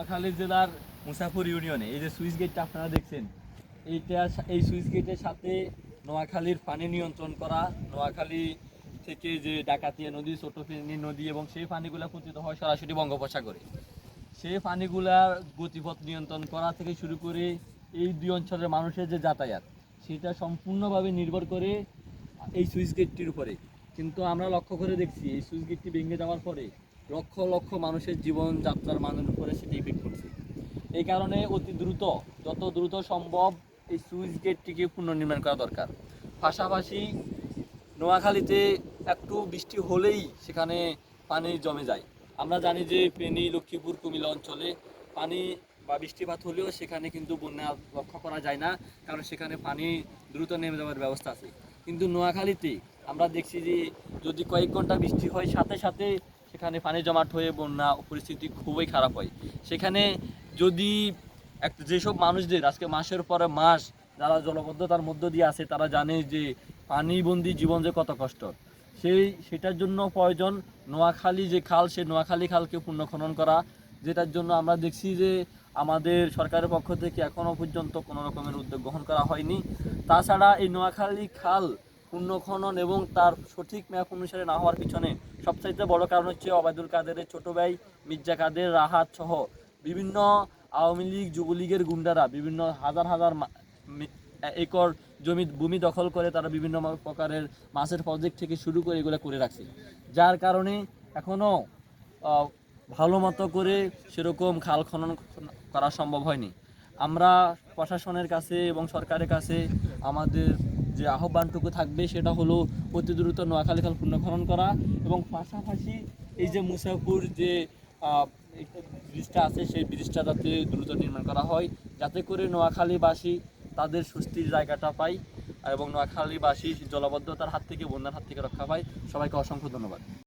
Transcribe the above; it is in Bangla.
নোয়াখালী জেলার মুসাফর ইউনিয়নে, এই যে সুইচ গেটটা আপনারা দেখছেন, এইটা এই সুইচ গেটের সাথে নোয়াখালীর পানি নিয়ন্ত্রণ করা, নোয়াখালী থেকে যে ডাকাতিয়া নদী ছোট নদী এবং সেই পানিগুলো পতিত হয় সরাসরি বঙ্গোপসাগরে। সেই পানিগুলার গতিপথ নিয়ন্ত্রণ করা থেকে শুরু করে এই দুই অঞ্চলের মানুষের যে যাতায়াত, সেটা সম্পূর্ণভাবে নির্ভর করে এই সুইচ গেটটির উপরে। কিন্তু আমরা লক্ষ্য করে দেখছি, এই সুইচ গেটটি ভেঙে যাওয়ার পরে লক্ষ লক্ষ মানুষের জীবনযাত্রার মানের উপরে সেটা ইফেক্ট করছে। এই কারণে অতি দ্রুত, যত দ্রুত সম্ভব এই সুইচ গেটটিকে পুনর্নির্মাণ করা দরকার। পাশাপাশি নোয়াখালীতে একটু বৃষ্টি হলেই সেখানে পানি জমে যায়। আমরা জানি যে ফেনী, লক্ষ্মীপুর, কুমিল্লা অঞ্চলে পানি বা বৃষ্টিপাত হলেও সেখানে কিন্তু বন্যা লক্ষ্য করা যায় না, কারণ সেখানে পানি দ্রুত নেমে যাওয়ার ব্যবস্থা আছে। কিন্তু নোয়াখালীতে আমরা দেখছি যে যদি কয়েক ঘণ্টা বৃষ্টি হয়, সাথে সাথে সেখানে পানি জমাট হয়ে বন্যা পরিস্থিতি খুবই খারাপ হয়। সেখানে যদি এক যেসব মানুষদের আজকে মাসের পরে মাস যারা জলবদ্ধতার মধ্য দিয়ে আছে, তারা জানে যে পানিবন্দি জীবন যে কত কষ্ট। সেই, সেটার জন্য প্রয়োজন নোয়াখালী যে খাল সে নোয়াখালী খালকে পুনঃখনন করা, যেটার জন্য আমরা দেখছি যে আমাদের সরকারের পক্ষ থেকে এখনও পর্যন্ত কোনো রকমের উদ্যোগ গ্রহণ করা হয়নি। তাছাড়া এই নোয়াখালী খাল পুনঃখনন এবং তার সঠিক ম্যাপ অনুসারে না হওয়ার পিছনে সবচাইতে বড় কারণ হচ্ছে অবায়দুল কাদেরের ছোট ভাই মির্জা কাদের রাহাত সহ বিভিন্ন আওয়ামী লীগ, যুবলীগের গুন্ডারা বিভিন্ন হাজার হাজার একর জমি ভূমি দখল করে তারা বিভিন্ন প্রকারের মাছের প্রজেক্ট থেকে শুরু করে এগুলো করে রাখছে। যার কারণে এখনও ভালো মতো করে সেরকম খাল খনন করা সম্ভব হয়নি। আমরা প্রশাসনের কাছে এবং সরকারের কাছে আমাদের যে আহ্বানটুকু থাকবে সেটা হলো অতি দ্রুত নোয়াখালী খাল পুনঃখনন করা এবং পাশাপাশি এই যে মুসাফুর যে ব্রিজটা আছে সেই ব্রিজটা যাতে দ্রুত নির্মাণ করা হয়, যাতে করে নোয়াখালীবাসী তাদের স্বস্তির জায়গাটা পায় এবং নোয়াখালীবাসী জলাবদ্ধতার হাত থেকে, বন্যার হাত থেকে রক্ষা পায়। সবাইকে অসংখ্য ধন্যবাদ।